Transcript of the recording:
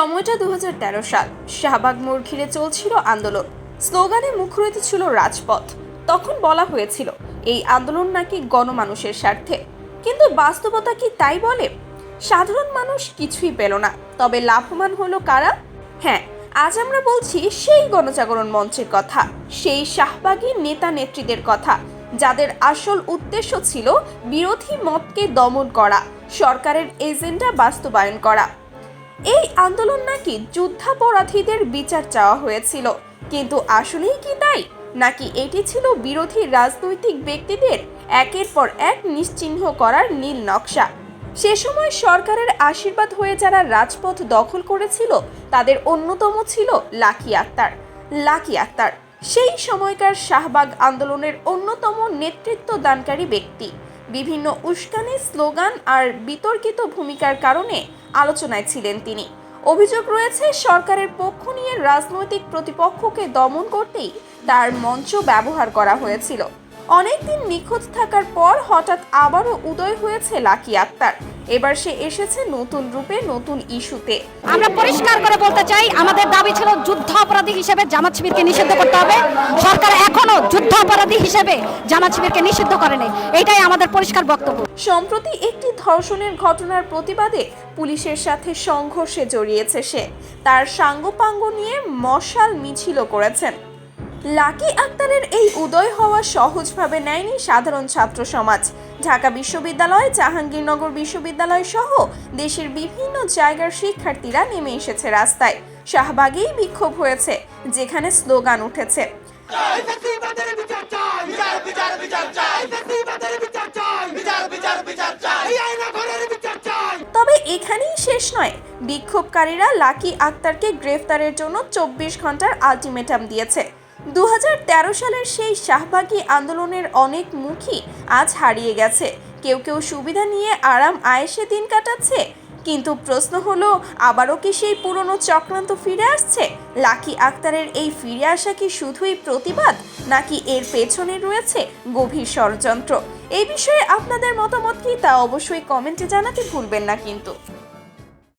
সময়টা দু হাজার তেরো সাল। শাহবাগ মোড় ঘিরে চলছিল আন্দোলন। স্লোগানে মুখরিত ছিল রাজপথ। তখন বলা হয়েছিল, এই আন্দোলন নাকি গণমানুষের স্বার্থে। কিন্তু বাস্তবতা কি তাই বলে? সাধারণ মানুষ কিছুই পেল না। তবে লাভবান হলো কারা? হ্যাঁ আজ আমরা বলছি সেই গণজাগরণ মঞ্চের কথা, সেই শাহবাগী নেতা নেত্রীদের কথা, যাদের আসল উদ্দেশ্য ছিল বিরোধী মতকে দমন করা, সরকারের এজেন্ডা বাস্তবায়ন করা। এই আন্দোলন নাকি যুদ্ধাপরাধীদের বিচার চাওয়া হয়েছিল। কিন্তু আসলেই কি তাই? নাকি এটি ছিল বিরোধী রাজনৈতিক ব্যক্তিদের একের পর এক নিশ্চিহ্ন করার নীল নকশা? সে সময় সরকারের আশীর্বাদ হয়ে যারা রাজপথ দখল করেছিল, তাদের অন্যতম ছিল লাকি আক্তার। লাকি আক্তার, সেই সময়কার শাহবাগ আন্দোলনের অন্যতম নেতৃত্ব দানকারী ব্যক্তি। বিভিন্ন উস্কানি, স্লোগান আর বিতর্কিত ভূমিকার কারণে আলোচনায় ছিলেন তিনি। অভিযোগ রয়েছে, সরকারের পক্ষ নিয়ে রাজনৈতিক প্রতিপক্ষকে দমন করতেই তার মঞ্চ ব্যবহার করা হয়েছিল। অনেকদিন নিখোঁজ থাকার পর হঠাৎ আবারও উদয় হয়েছে লাকি আক্তার। এবার সে এসেছে নতুন রূপে নতুন ইস্যুতে। আমরা পরিষ্কার করে বলতে চাই আমাদের দাবি ছিল যুদ্ধ অপরাধী হিসেবে জামাত শিবিরকে নিষিদ্ধ করতে হবে। সরকার এখনও যুদ্ধ অপরাধী হিসেবে জামাত শিবিরকে নিষিদ্ধ করেনি। এটাই আমাদের পরিষ্কার বক্তব্য। সম্প্রতি একটি ধর্ষণের ঘটনার প্রতিবাদে পুলিশের সাথে সংঘর্ষে জড়িয়েছে সে। তার সাঙ্গপাঙ্গ নিয়ে মশাল মিছিল করেছেন। লাকি আক্তারের এই উদয় হওয়া সহজভাবে নেয়নি সাধারণ ছাত্র সমাজ। ঢাকা বিশ্ববিদ্যালয়, জাহাঙ্গীরনগর বিশ্ববিদ্যালয় সহ দেশের বিভিন্ন জায়গার শিক্ষার্থীরা নেমে এসেছে রাস্তায়। শাহবাগেই বিক্ষোভ হয়েছে, যেখানে স্লোগান উঠেছে। তবে এখানেই শেষ নয়, বিক্ষোভকারীরা লাকি আক্তারকে গ্রেফতারের জন্য চব্বিশ ঘণ্টার আলটিমেটাম দিয়েছে। দু হাজার তেরো সালের সেই শাহবাগী আন্দোলনের অনেক মুখী আজ হারিয়ে গেছে। কেউ কেউ সুবিধা নিয়ে আরাম আয়েসে দিন কাটাচ্ছে, কিন্তু প্রশ্ন হলো, আবারও কি সেই পুরনো চক্রান্ত ফিরে আসছে? লাকি আক্তারের এই ফিরে আসা কি শুধুই প্রতিবাদ, নাকি এর পেছনে রয়েছে গভীর ষড়যন্ত্র? এই বিষয়ে আপনাদের মতামত কি তা অবশ্যই কমেন্টে জানাতে ভুলবেন না কিন্তু।